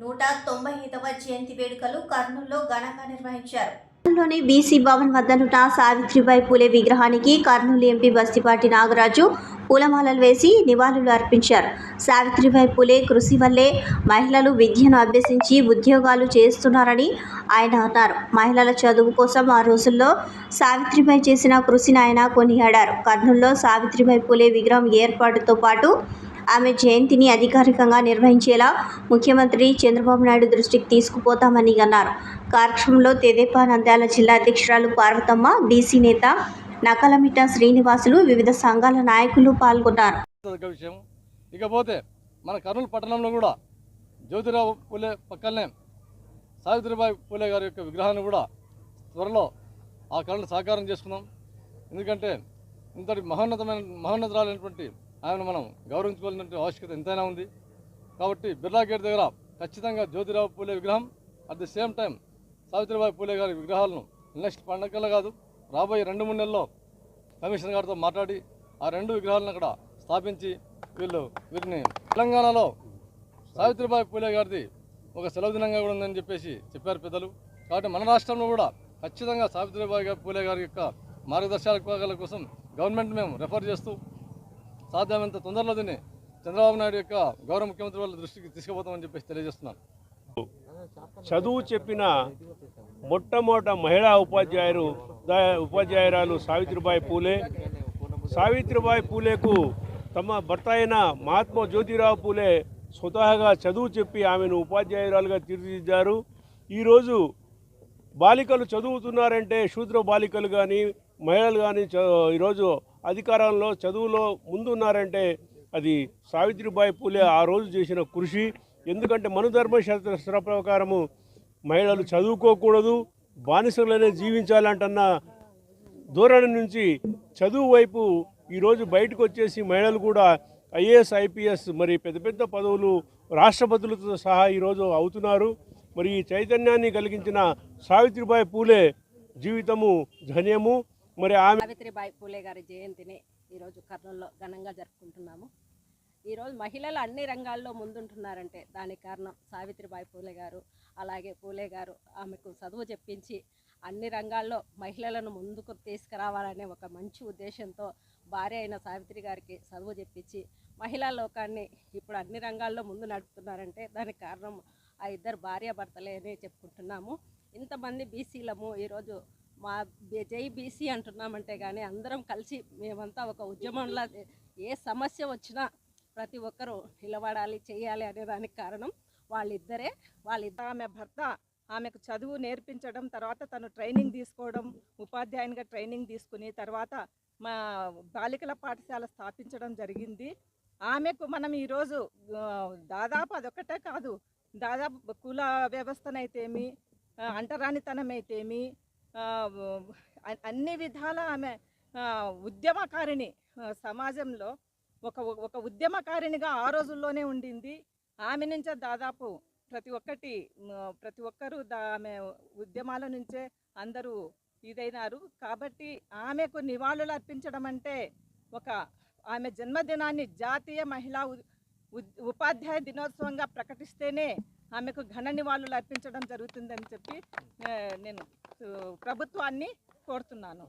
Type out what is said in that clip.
నూట తొంభై ఐదవ జయంతి వేడుకలు కర్నూలులో ఘనంగా నిర్వహించారు. లోని బీసీ భవన్ వద్దనున్న సావిత్రిబాయి పూలే విగ్రహానికి కర్నూలు ఎంపీ బస్తిపాటి నాగరాజు పూలమాలలు వేసి నివాళులు అర్పించారు. సావిత్రిబాయి పూలే కృషి వల్లే మహిళలు విద్యను అభ్యసించి ఉద్యోగాలు చేస్తున్నారని ఆయన అన్నారు. మహిళల చదువు కోసం ఆ రోజుల్లో సావిత్రిబాయి చేసిన కృషిని ఆయన కొనియాడారు. కర్నూలులో సావిత్రిబాయి పూలే విగ్రహం ఏర్పాటుతో పాటు ఆమె జయంతిని అధికారికంగా నిర్వహించేలా ముఖ్యమంత్రి చంద్రబాబు నాయుడు దృష్టికి తీసుకుపోతామని అన్నారు. కార్యక్రమంలో తెదేపా నంద్యాల జిల్లా అధ్యక్షురాలు పార్వతమ్మ డీసీ నేత నకలమిట శ్రీనివాసులు వివిధ సంఘాల నాయకులు పాల్గొన్నారు. ఇకపోతే మన కర్నూలు పట్టణంలో కూడా జ్యోతిరావు పూలే పక్కనే సావిత్రిబాయి పూలే గారి యొక్క విగ్రహాన్ని కూడా త్వరలో ఆ కళను సాకారం చేసుకుందాం ఎందుకంటే ఇంతటి మహోన్నతమైన మహోన్నతరాలైనటువంటి ఆయన మనం గౌరవించుకోవాల్సిన ఆవశ్యకత ఎంతైనా ఉంది. కాబట్టి బిర్లా గేట్ దగ్గర ఖచ్చితంగా జ్యోతిరావు పూలే విగ్రహం. At the same time Savitribai Phule గారి విగ్రహాలను నెక్స్ట్ పండగల్లో కాదు రాబోయే రెండు మూడు నెలల్లో కమిషనర్ గారితో మాట్లాడి ఆ రెండు విగ్రహాలను అక్కడ స్థాపించి వీళ్ళు వీరిని తెలంగాణలో సావిత్రిబాయి పూలే గారిది ఒక సెలవు దినంగా కూడా ఉందని చెప్పేసి చెప్పారు పెద్దలు. కాబట్టి మన రాష్ట్రంలో కూడా ఖచ్చితంగా సావిత్రిబాయి పూలే గారి యొక్క మార్గదర్శకాల కోసం గవర్నమెంట్ మేము రెఫర్ చేస్తూ సాధ్యమైనంత తొందరలో చంద్రబాబు నాయుడు యొక్క గౌరవ ముఖ్యమంత్రి వాళ్ళ దృష్టికి తీసుకుపోతామని చెప్పేసి తెలియజేస్తున్నాను. చదువు చెప్పిన మొట్టమొదట మహిళా ఉపాధ్యాయులు ఉపాధ్యాయురాలు సావిత్రిబాయి పూలే. సావిత్రిబాయి పూలేకు తమ భర్త అయిన మహాత్మా జ్యోతిరావు పూలే స్వతహాగా చదువు చెప్పి ఆమెను ఉపాధ్యాయురాలుగా తీర్చిదిద్దారు. ఈరోజు బాలికలు చదువుతున్నారంటే శూద్ర బాలికలు కానీ మహిళలు కానీ ఈరోజు అధికారంలో చదువులో ముందున్నారంటే అది సావిత్రిబాయి పూలే ఆ రోజు చేసిన కృషి. ఎందుకంటే మనుధర్మ శాస్త్ర ప్రకారము మహిళలు చదువుకోకూడదు బానిసలనే జీవించాలంటన్న ధోరణి నుంచి చదువు వైపు ఈరోజు బయటకు వచ్చేసి మహిళలు కూడా ఐఏఎస్ ఐపీఎస్ మరి పెద్ద పెద్ద పదవులు రాష్ట్రపతులతో సహా ఈరోజు అవుతున్నారు. మరి ఈ చైతన్యాన్ని కలిగించిన సావిత్రిబాయి పూలే జీవితము ధన్యము మరి ఆమె సావిత్రిబాయి పూలే గారి జయంతిని ఈరోజు కర్నూలులో ఘనంగా జరుపుకుంటున్నాము. ఈరోజు మహిళలు అన్ని రంగాల్లో ముందుంటున్నారంటే దానికి కారణం సావిత్రిబాయి పూలే గారు అలాగే పూలే గారు ఆమెకు చదువు చెప్పించి అన్ని రంగాల్లో మహిళలను ముందుకు తీసుకురావాలనే ఒక మంచి ఉద్దేశంతో భార్య అయిన సావిత్రి గారికి చదువు చెప్పించి మహిళా లోకాన్ని ఇప్పుడు అన్ని రంగాల్లో ముందు నడుపుతున్నారంటే దానికి కారణం ఆ ఇద్దరు భార్యాభర్తలే అని చెప్పుకుంటున్నాము. ఇంతమంది బీసీలము ఈరోజు మా బి- జై బీసీ అంటున్నామంటే కానీ అందరం కలిసి మేమంతా ఒక ఉద్యమంలా ఏ సమస్య వచ్చినా ప్రతి ఒక్కరూ నిలబడాలి చేయాలి అనే దానికి కారణం వాళ్ళిద్దరే. వాళ్ళిద్దరు ఆమె భర్త ఆమెకు చదువు నేర్పించడం తర్వాత తను ట్రైనింగ్ తీసుకోవడం ఉపాధ్యాయునిగా ట్రైనింగ్ తీసుకుని తర్వాత మా బాలికల పాఠశాల స్థాపించడం జరిగింది. ఆమెకు మనం ఈరోజు దాదాపు అదొకటే కాదు దాదాపు కుల వ్యవస్థనైతేమి అంటరానితనమైతేమి అన్ని విధాల ఆమె ఉద్యమకారిణి. సమాజంలో ఒక ఒక ఉద్యమకారిణిగా ఆ రోజుల్లోనే ఉండింది. ఆమె నుంచే దాదాపు ప్రతి ఒక్కటి ప్రతి ఒక్కరూ దా ఆమె ఉద్యమాల నుంచే అందరూ ఇదైనారు. కాబట్టి ఆమెకు నివాళులు అర్పించడం అంటే ఒక ఆమె జన్మదినాన్ని జాతీయ మహిళా ఉపాధ్యాయ దినోత్సవంగా ప్రకటిస్తేనే ఆమెకు ఘన నివాళులు అర్పించడం జరుగుతుందని చెప్పి నేను ప్రభుత్వాన్ని కోరుతున్నాను.